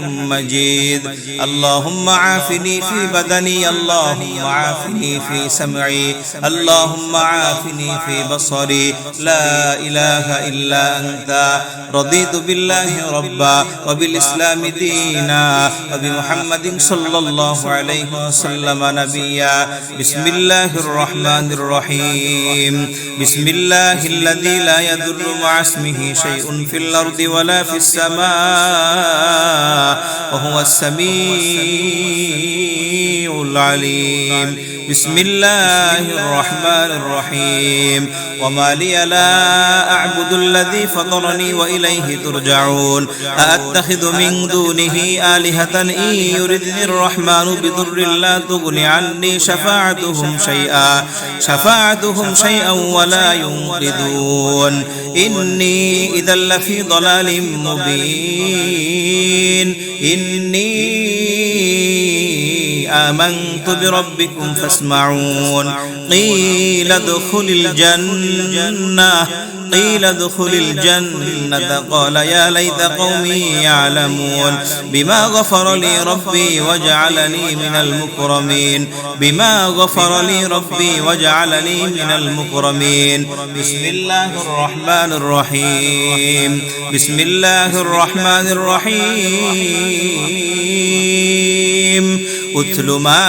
مجيد. اللهم عافني في بدني اللهم عافني في سمعي اللهم عافني في بصري. لا إله إلا أنت. رضيت بالله ربا وبالإسلام دينا وبمحمد صلى الله عليه وسلم نبيا. بسم الله الرحمن الرحيم. بسم الله الذي لا يضر مع اسمه شيء في الأرض ولا في السماء. وهو السميع العليم. بسم الله الرحمن الرحيم. وما لي لا أعبد الذي فطرني وإليه ترجعون. أأتخذ من دونه آلهة إن يردني الرحمن بضر لا تغن عني شفاعتهم شيئا. شفاعتهم شيئا ولا ينقذون. إني إذا لفي ضلال مبين. إني آمنت بربكم فاسمعون. قيل ادخل الجنة. قيل ادخل الجنة. قال يا ليت قومي يعلمون. بما غفر لي ربي وجعلني من المكرمين. بما غفر لي ربي وجعلني من المكرمين. بسم الله الرحمن الرحيم. بسم الله الرحمن الرحيم. اتل ما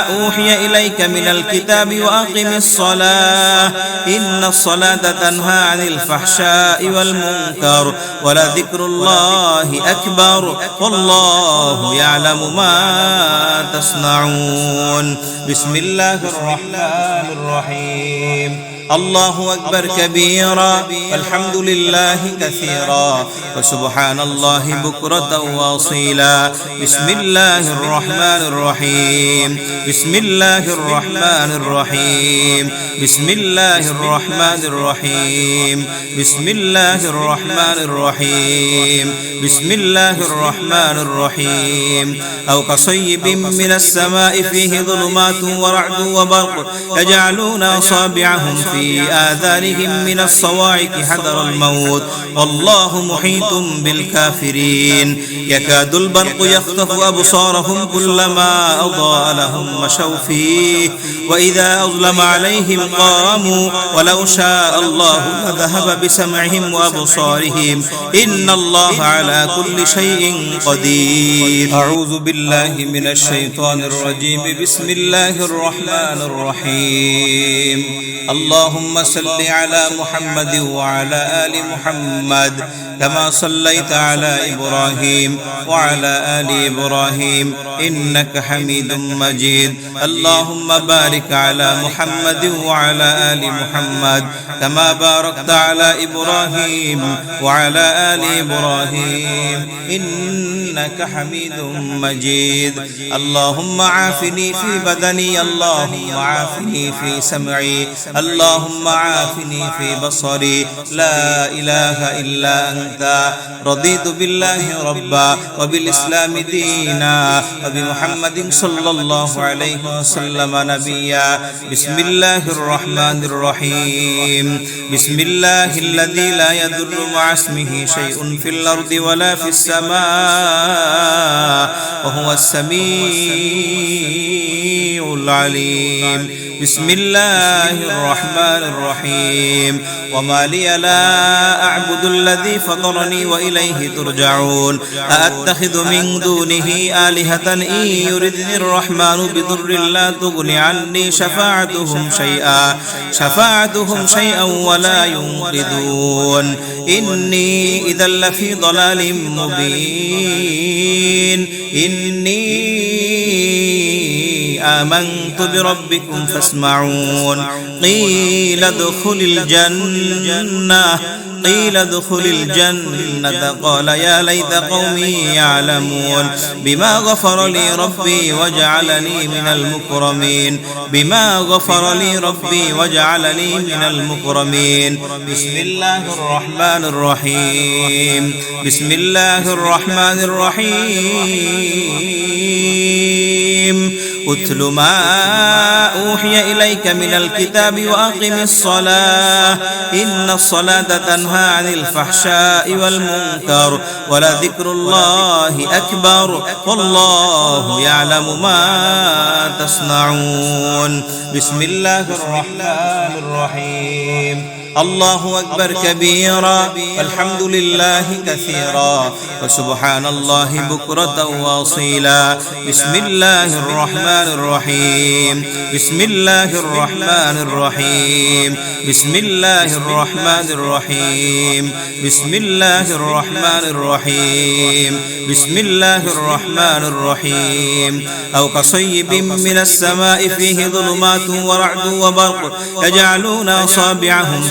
أوحي إليك من الكتاب وأقم الصلاة. إن الصلاة تنهى عن الفحشاء والمنكر ولذكر الله أكبر والله يعلم ما تصنعون. بسم الله الرحمن الرحيم. الله أكبر كبيرا. الحمد لله كثيرا. وسبحان الله بكرة وأصيلا. بسم الله الرحمن الرحيم. بسم الله الرحمن الرحيم. بسم الله الرحمن الرحيم. بسم الله الرحمن الرحيم. بسم الله الرحمن الرحيم. أو كصيب من السماء فيه ظلمات ورعد وبرق يجعلون أصابعهم في في آذانهم من الصواعق حذر الموت والله محيط بالكافرين يكاد البرق يخطف أبصارهم كلما أضاء لهم مشوا فيه وإذا أظلم عليهم قاموا ولو شاء الله لذهب بسمعهم وأبصارهم إن الله على كل شيء قدير أعوذ بالله من الشيطان الرجيم بسم الله الرحمن الرحيم اللهم صل على محمد وعلى آل محمد كما صليت على إبراهيم وعلى آل إبراهيم إنك حميد مجيد. اللهم بارك على محمد وعلى آل محمد كما باركت على إبراهيم وعلى آل إبراهيم إنك حميد مجيد. اللهم عافني في بدني اللهم عافني في سمعي اللهم عافني في بصري. لا إله إلا أنت. رضيت بالله ربا وبالإسلام دينا وبمحمد صلى الله عليه وسلم نبيا. بسم الله الرحمن الرحيم. بسم الله الذي لا يضر مع اسمه شيء في الأرض ولا في السماء. وهو السميع العليم. بسم الله الرحمن الرحيم. وما لي لا أعبد الذي فطرني وإليه ترجعون. أأتخذ من دونه آلهة إن يردني الرحمن بضر لا تغن عني شفاعتهم شيئا. شفاعتهم شيئا ولا ينقذون. إني إذا لفي ضلال مبين. إني آمنت بربكم فاسمعون. قيل ادخل الجنة. قيل ادخل الجنة. قال يا ليت قومي يعلمون. بما غفر لي ربي وجعلني من المكرمين. بما غفر لي ربي وجعلني من المكرمين. بسم الله الرحمن الرحيم. بسم الله الرحمن الرحيم. أتل ما أوحي إليك من الكتاب وأقم الصلاة. إن الصلاة تنهى عن الفحشاء والمنكر ولذكر الله أكبر والله يعلم ما تصنعون. بسم الله الرحمن الرحيم. الله أكبر كبيرا. والحمد لله كثيرا. وسبحان الله بكرة وأصيلا. بسم الله الرحمن الرحيم. بسم الله الرحمن الرحيم. بسم الله الرحمن الرحيم. بسم الله الرحمن الرحيم. بسم الله الرحمن الرحيم. أو كصيب من السماء فيه ظلمات ورعد وبرق يجعلون أصابعهم